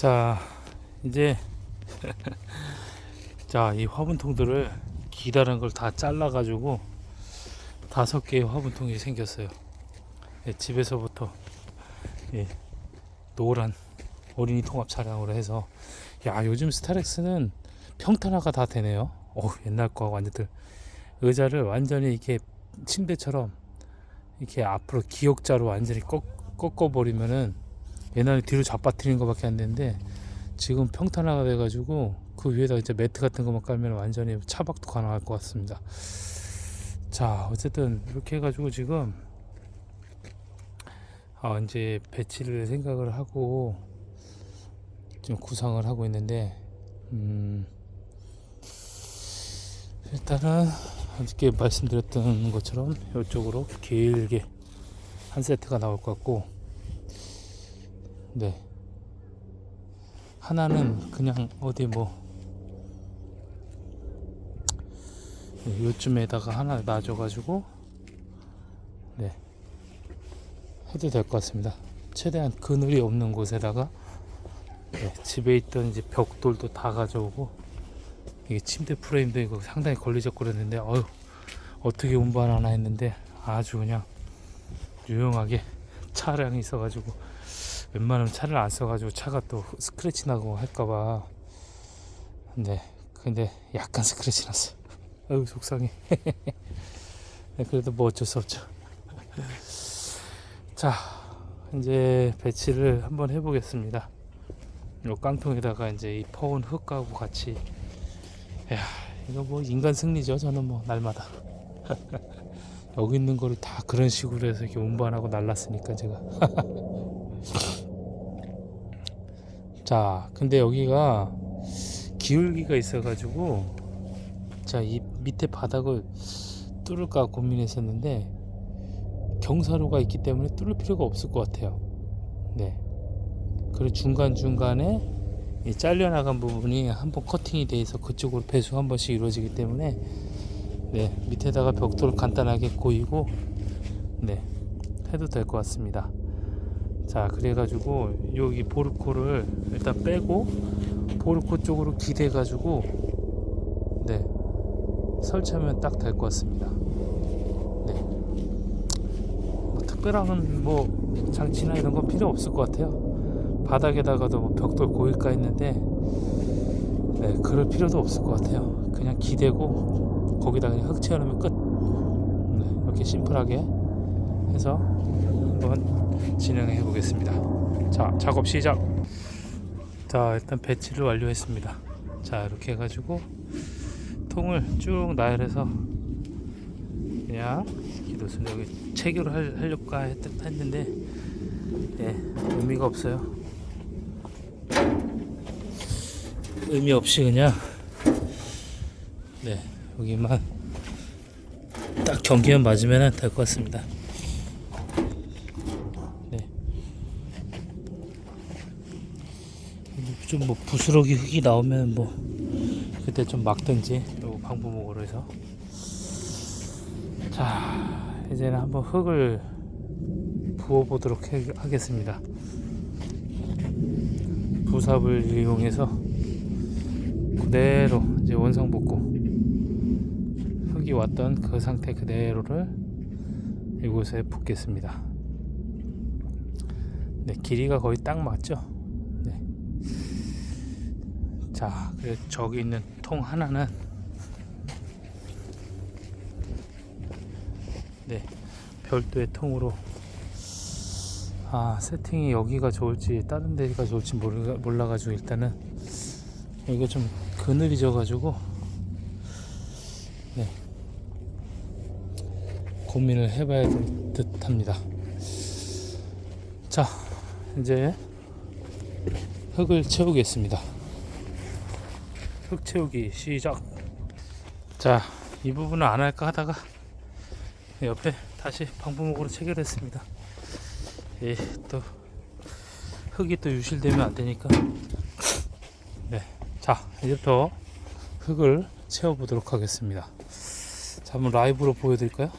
자 이제 자 이 화분통들을 기다란 걸 다 잘라 가지고 다섯 개의 화분통이 생겼어요. 예, 집에서부터 예, 노란 어린이 통합 차량으로 해서. 야 요즘 스타렉스는 평탄화가 다 되네요. 오 옛날 거 완전들 의자를 완전히 이렇게 침대처럼 이렇게 앞으로 기역자로 완전히 꺾, 꺾어버리면은 옛날에 뒤로 잡아뜨리는 것밖에 안 되는데 지금 평탄화가 돼가지고 그 위에다 이제 매트 같은 것만 깔면 완전히 차박도 가능할 것 같습니다. 자 어쨌든 이렇게 해가지고 지금 아 이제 배치를 생각을 하고 좀 구상을 하고 있는데 음 일단은 어저께 말씀드렸던 것처럼 이쪽으로 길게 한 세트가 나올 것 같고 네. 하나는 그냥 어디 뭐 요쯤에다가 하나 놔줘가지고 네. 해도 될 것 같습니다. 최대한 그늘이 없는 곳에다가 네, 집에 있던 이제 벽돌도 다 가져오고 이게 침대 프레임도 이거 상당히 걸리적거렸는데 어휴 어떻게 운반하나 했는데 아주 그냥 유용하게 차량이 있어가지고 웬만하면 차를 안 써가지고 차가 또 스크래치 나고 할까봐. 근데 근데 약간 스크래치 났어 아유 속상해. 네, 그래도 뭐 어쩔 수 없죠. 자 이제 배치를 한번 해보겠습니다. 요 깡통에다가 이제 이 퍼온 흙하고 같이. 야 이거 뭐 인간 승리죠 저는 뭐 날마다. 여기 있는 거를 다 그런 식으로 해서 이렇게 운반하고 날랐으니까 제가 자 근데 여기가 기울기가 있어 가지고 자 이 밑에 바닥을 뚫을까 고민했었는데 경사로가 있기 때문에 뚫을 필요가 없을 것 같아요. 네. 그리고 중간중간에 이 잘려나간 부분이 한 번 커팅이 돼 있어 그쪽으로 배수 한 번씩 이루어지기 때문에 네 밑에다가 벽돌 간단하게 고이고 네 해도 될 것 같습니다 자 그래가지고 여기 보르코를 일단 빼고 보르코 쪽으로 기대 가지고 네 설치하면 딱 될 것 같습니다 네 뭐 특별한 뭐 장치나 이런 건 필요 없을 것 같아요 바닥에다가도 뭐 벽돌 고일까 했는데 네, 그럴 필요도 없을 것 같아요. 그냥 기대고 거기다 그냥 흙 채워놓으면 끝. 네, 이렇게 심플하게 해서 한번 진행해 보겠습니다. 자, 작업 시작. 자, 일단 배치를 완료했습니다. 자, 이렇게 해가지고 통을 쭉 나열해서 그냥 기도순 여기 체결을 할- 하려고 했- 했는데 예, 의미가 없어요. 의미 없이 그냥 네 여기만 딱 경기만 맞으면 될 것 같습니다. 네. 좀 뭐 부스러기 흙이 나오면 뭐 그때 좀 막든지 요 방부목으로 해서 자 이제는 한번 흙을 부어 보도록 해- 하겠습니다. 부삽을 이용해서 그대로 이제 원상 복구 흙이 왔던 그 상태 그대로를 이곳에 붓겠습니다. 네, 길이가 거의 딱 맞죠? 네. 자, 저기 있는 통 하나는. 네, 별도의 통으로. 아 세팅이 여기가 좋을지 다른 데가 좋을지 몰라, 몰라가지고 일단은 이거 좀 그늘이 져가지고 네. 고민을 해봐야 될 듯 합니다. 자 이제 흙을 채우겠습니다 흙 채우기 시작 자 이 부분은 안 할까 하다가 옆에 다시 방부목으로 체결했습니다 예, 또 흙이 또 유실되면 안 되니까. 네, 자 이제부터 흙을 채워 보도록 하겠습니다. 자, 한번 라이브로 보여드릴까요?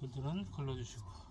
돌들은 걸러주시고.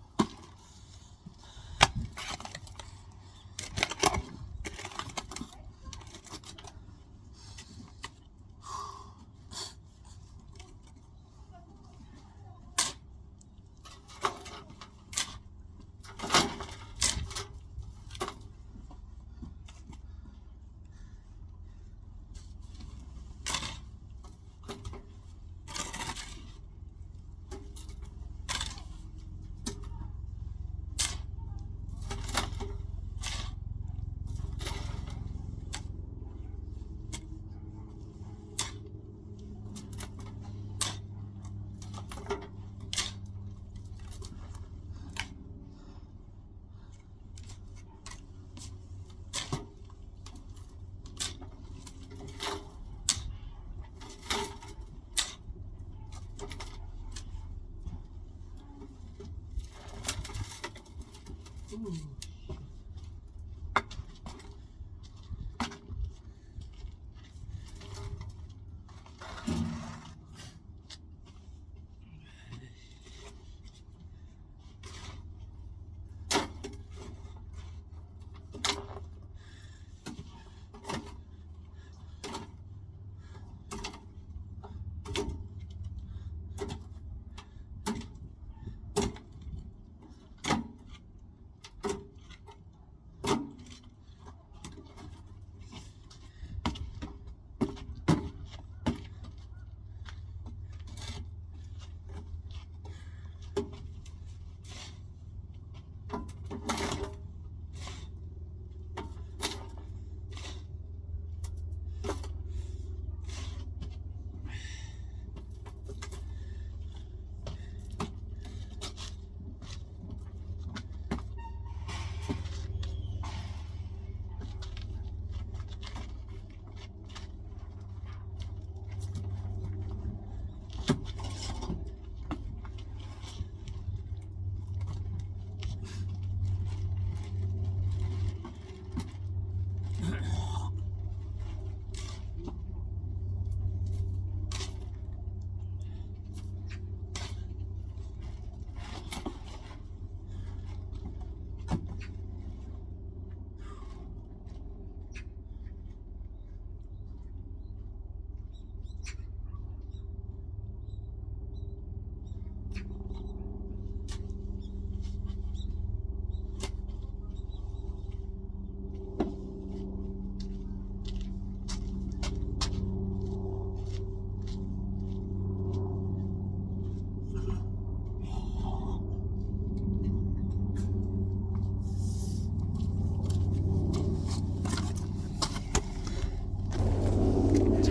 Hum.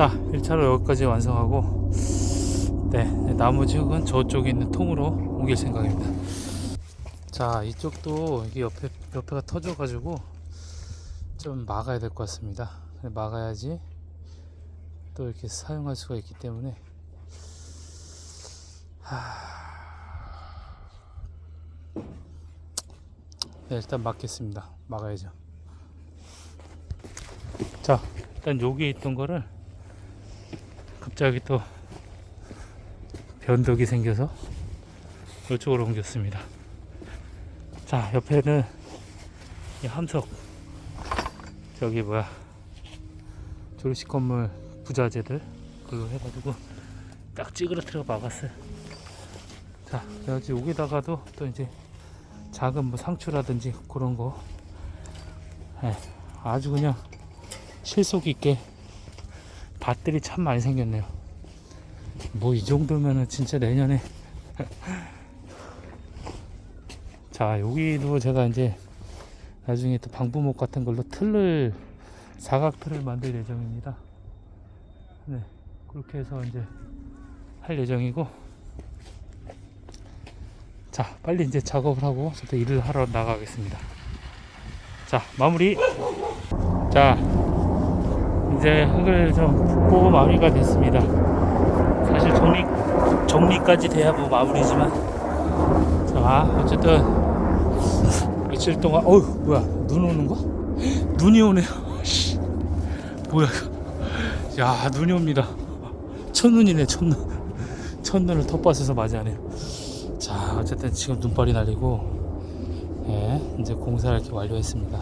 1차로 여기까지 완성하고 네 나머지는 저쪽에 있는 통으로 옮길 생각입니다 자 이쪽도 이게 옆에 옆에가 터져 가지고 좀 막아야 될 것 같습니다 막아야지 또 이렇게 사용할 수가 있기 때문에 네, 일단 막겠습니다. 막아야죠. 자, 일단 여기에 있던 거를 갑자기 또 변덕이 생겨서 이쪽으로 옮겼습니다. 자, 옆에는 이 함석 저기 뭐야 조리식 건물 부자재들 그거 해가지고 딱 찌그러뜨려 막았어요. 자, 여기 여기다가도 또 이제 작은 뭐 상추라든지 그런 거 예, 아주 그냥 실속 있게 밭들이 참 많이 생겼네요. 뭐 이 정도면은 진짜 내년에. 자 여기도 제가 이제 나중에 또 방부목 같은 걸로 틀을 사각 틀을 만들 예정입니다. 네 그렇게 해서 이제 할 예정이고. 자 빨리 이제 작업을 하고 저도 일을 하러 나가겠습니다. 자 마무리. 자 이제 흙을 좀 붓고 마무리가 됐습니다. 사실 정리 정리까지 돼야 뭐 마무리지만. 자 어쨌든 며칠 동안 어휴 뭐야 눈 오는 거? 눈이 오네요. 씨, 뭐야. 야 눈이 옵니다. 첫눈이네 첫눈. 첫눈을 텃밭에서 맞이하네요. 자 어쨌든 지금 눈발이 날리고 예, 이제 공사를 이렇게 완료했습니다.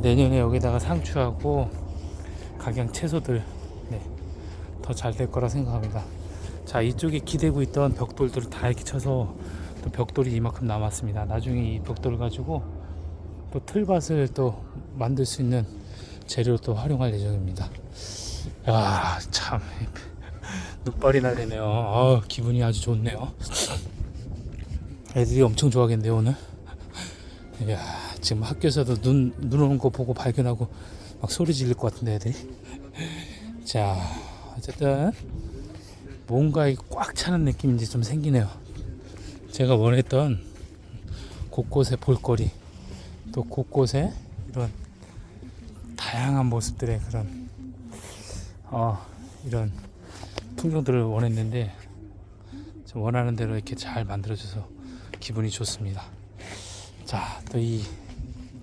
내년에 여기다가 상추하고 각양 채소들 네, 더 잘 될 거라 생각합니다. 자 이쪽에 기대고 있던 벽돌들을 다 이렇게 쳐서 또 벽돌이 이만큼 남았습니다. 나중에 이 벽돌을 가지고 또 틀밭을 또 만들 수 있는 재료를 또 활용할 예정입니다. 야 참 눈발이 날리네요. 아, 기분이 아주 좋네요. 애들이 엄청 좋아하겠네요 오늘? 이야 지금 학교에서도 눈, 눈 오는 거 보고 발견하고 막 소리 지를 것 같은데 애들이 자 어쨌든 뭔가 이꽉 차는 느낌인지 좀 생기네요 제가 원했던 곳곳에 볼거리 또 곳곳에 이런 다양한 모습들의 그런 어 이런 풍경들을 원했는데 좀 원하는 대로 이렇게 잘 만들어져서 기분이 좋습니다. 자, 또 이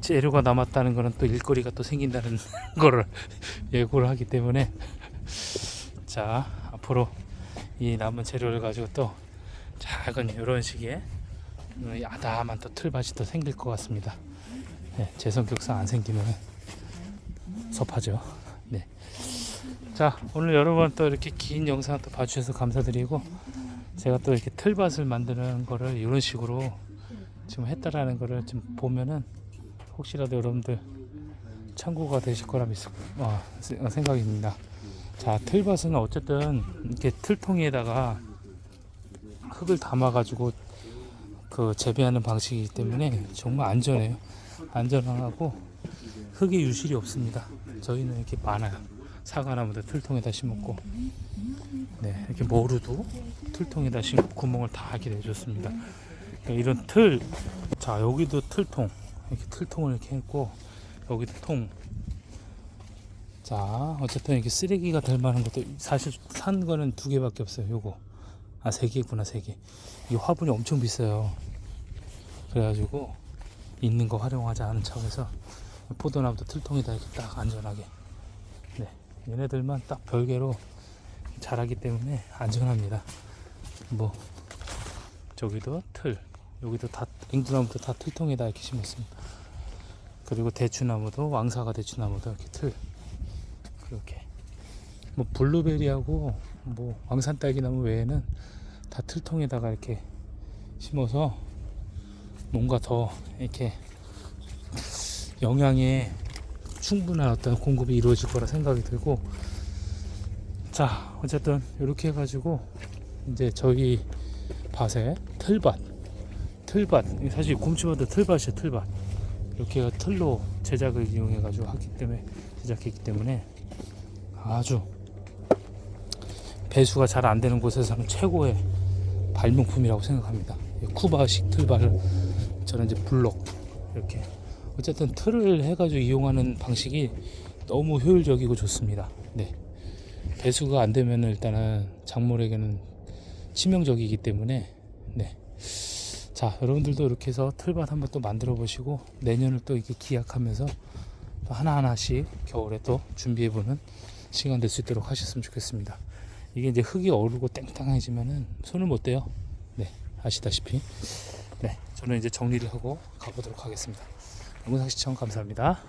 재료가 남았다는 거는 또 일거리가 또 생긴다는 거를 예고를 하기 때문에 자, 앞으로 이 남은 재료를 가지고 또 작은 이런 식의 야담한 또 틀밭이 또 생길 것 같습니다. 네, 제 성격상 안 생기면 섭하죠. 네. 자, 오늘 여러분 또 이렇게 긴 영상 또 봐주셔서 감사드리고 제가 또 이렇게 틀밭을 만드는 거를 이런 식으로 지금 했다라는 거를 좀 보면은 혹시라도 여러분들 참고가 되실 거라 믿, 어, 세- 어, 생각입니다. 자, 틀밭은 어쨌든 이렇게 틀통에다가 흙을 담아가지고 그 재배하는 방식이기 때문에 정말 안전해요. 안전하고 흙에 유실이 없습니다. 저희는 이렇게 많아요. 사과나무도 틀통에다 심었고, 네 이렇게 모루도 틀통에다 심고 구멍을 다 하게 해줬습니다. 그러니까 이런 틀, 자 여기도 틀통, 이렇게 틀통을 이렇게 했고 여기도 통. 자 어쨌든 이렇게 쓰레기가 될 만한 것도 사실 산 거는 두 개밖에 없어요. 요거 아 세 개구나 세 개. 이 화분이 엄청 비싸요. 그래가지고 있는 거 활용하자 하는 차원에서 포도나무도 틀통에다 이렇게 딱 안전하게. 네 얘네들만 딱 별개로 자라기 때문에 안전합니다. 뭐 저기도 틀, 여기도 다 앵두나무도 다 틀통에다 이렇게 심었습니다. 그리고 대추나무도 왕사과 대추나무도 이렇게 틀 그렇게 뭐 블루베리하고 뭐 왕산딸기나무 외에는 다 틀통에다가 이렇게 심어서 뭔가 더 이렇게 영양에 충분한 어떤 공급이 이루어질 거라 생각이 들고 자 어쨌든 이렇게 해가지고 이제 저희 밭에 틀밭 틀밭 사실 곰치밭도 틀밭이에요 틀밭 이렇게 틀로 제작을 이용해 가지고 하기 때문에 제작했기 때문에 아주 배수가 잘 안 되는 곳에서는 최고의 발명품이라고 생각합니다. 이 쿠바식 틀발을 저는 이제 블록 이렇게 어쨌든 틀을 해가지고 이용하는 방식이 너무 효율적이고 좋습니다. 네. 배수가 안 되면 일단은 작물에게는 치명적이기 때문에 네. 자 여러분들도 이렇게 해서 틀밭 한번 또 만들어 보시고 내년을 또 이렇게 기약하면서 또 하나하나씩 겨울에 또 준비해 보는 시간 될 수 있도록 하셨으면 좋겠습니다. 이게 이제 흙이 어르고 땡땡해지면은 손을 못 대요. 네 아시다시피 네 저는 이제 정리를 하고 가보도록 하겠습니다. 영상 시청 감사합니다.